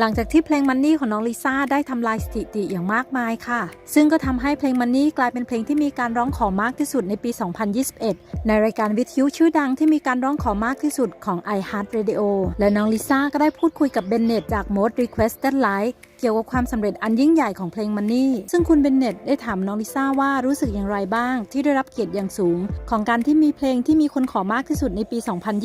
หลังจากที่เพลง Money ของน้องลิซ่าได้ทำลายสถิติอย่างมากมายค่ะ ซึ่งก็ทำให้เพลง Money กลายเป็นเพลงที่มีการร้องขอมากที่สุดในปี 2021 ในรายการวิทยุชื่อดังที่มีการร้องขอมากที่สุดของ iHeart Radio และน้องลิซ่าก็ได้พูดคุยกับเบนเนตจาก Mode Requested Like เกี่ยวกับความสำเร็จอันยิ่งใหญ่ของเพลง Money ซึ่งคุณเบนเน็ตได้ถามน้องลิซ่าว่ารู้สึกอย่างไรบ้าง ที่ได้รับเกียรติอย่างสูง ของการที่มีเพลงที่มีคนขอมากที่สุดในปี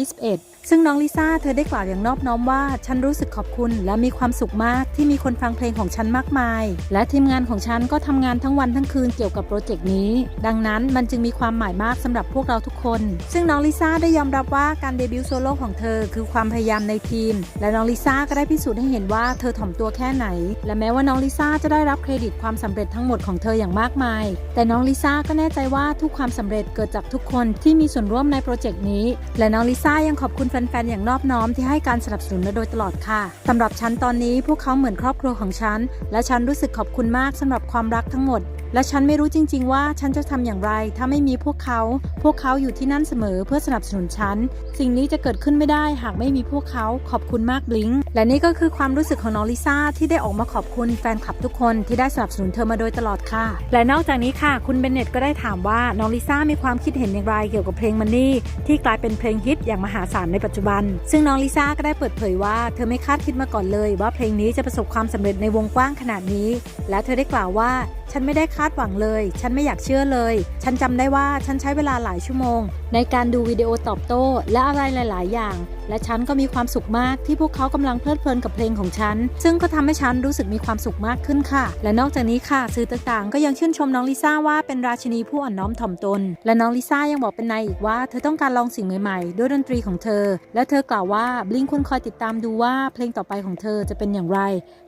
2021 ซึ่งน้องลิซ่าเธอได้กล่าวอย่างนอบน้อมว่า ฉันรู้สึกขอบคุณ และมีความสุขมากที่มีคนฟังเพลงของฉันมากมาย และทีมงานของฉันก็ทำงานทั้งวันทั้งคืนเกี่ยวกับโปรเจกต์นี้ ดังนั้นมันจึงมีความหมายมากสำหรับพวกเราทุกคน ซึ่งน้องลิซ่าได้ยอมรับว่าการเดบิวต์โซโล่ของเธอ คือความพยายามในทีม และน้องลิซ่าก็ได้พิสูจน์ให้เห็นว่าเธอถ่อมตัวแค่ไหนและแม้ว่าน้องลิซ่าจะได้รับเครดิตความสำเร็จทั้งหมดของเธออย่างมากมาย แต่น้องลิซ่าก็แน่ใจว่าทุกความสำเร็จเกิดจากทุกคนที่มีส่วนร่วมในโปรเจกต์นี้ และน้องลิซ่ายังขอบคุณแฟนๆอย่างนอบน้อมที่ให้การสนับสนุนมาโดยตลอดค่ะสำหรับฉันตอนนี้พวกเขาเหมือนครอบครัวของฉัน และฉันรู้สึกขอบคุณมากสำหรับความรักทั้งหมดและฉันไม่รู้จริง ๆ ว่าฉันจะทำอย่างไร ถ้าไม่มีพวกเขา พวกเขาอยู่ที่นั่นเสมอเพื่อสนับสนุนฉัน สิ่งนี้จะเกิดขึ้นไม่ได้หากไม่มีพวกเขา ขอบคุณมากบลิง และนี่ก็คือความรู้สึกของน้องลิซ่าที่ได้ออกมาขอบคุณแฟนคลับทุกคนที่ได้สนับสนุนเธอมาโดยตลอดค่ะ และนอกจากนี้ค่ะ คุณเบนเน็ตก็ได้ถามว่าน้องลิซ่ามีความคิดเห็นอย่างไรเกี่ยวกับเพลงมันนี่ที่กลายเป็นเพลงฮิตอย่างมหาศาลในปัจจุบัน ซึ่งน้องลิซ่าก็ได้เปิดเผยว่าเธอไม่คาดคิดมาก่อนเลย ว่าเพลงนี้จะประสบความสำเร็จในวงกว้างขนาดนี้ และเธอได้กล่าวว่า ฉันไม่ได้คาดหวังเลย ฉันไม่อยากเชื่อเลย ฉันจำได้ว่าฉันใช้เวลาหลายชั่วโมง ในการดูวิดีโอตอบโต้ และอะไรหลาย ๆ อย่าง และฉันก็มีความสุขมากที่พวกเขากำลังเพลิดเพลินกับเพลงของฉัน ซึ่งก็ทำให้ฉันรู้สึกมีความสุขมากขึ้นค่ะ และนอกจากนี้ค่ะสื่อต่างๆ ก็ยังชื่นชมน้องลิซ่าว่าเป็นราชินีผู้อ่อนน้อมถ่อมตน และน้องลิซ่ายังบอกเป็นนายอีกว่าเธอต้องการลองสิ่งใหม่ ๆ ด้วยดนตรีของเธอ และเธอกล่าวว่าบลิงควรคอยติดตามดูว่าเพลงต่อไปของเธอจะเป็นอย่างไร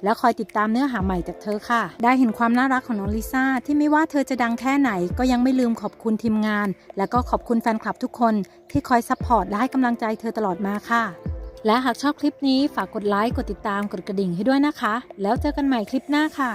และคอยติดตามเนื้อหาใหม่จากเธอค่ะ ได้เห็นความน่ารักของน้องลิซ่าที่ไม่ว่าเธอจะดังแค่ไหนก็ยังไม่ลืมขอบคุณทีมงาน และก็ขอบคุณแฟนคลับทุกคนที่คอยซัพพอร์ตและให้กำลังใจเธอตลอดมาค่ะ และหากชอบคลิปนี้ฝากกดไลค์กดติดตามกดกระดิ่งให้ด้วยนะคะ แล้วเจอกันใหม่คลิปหน้าค่ะ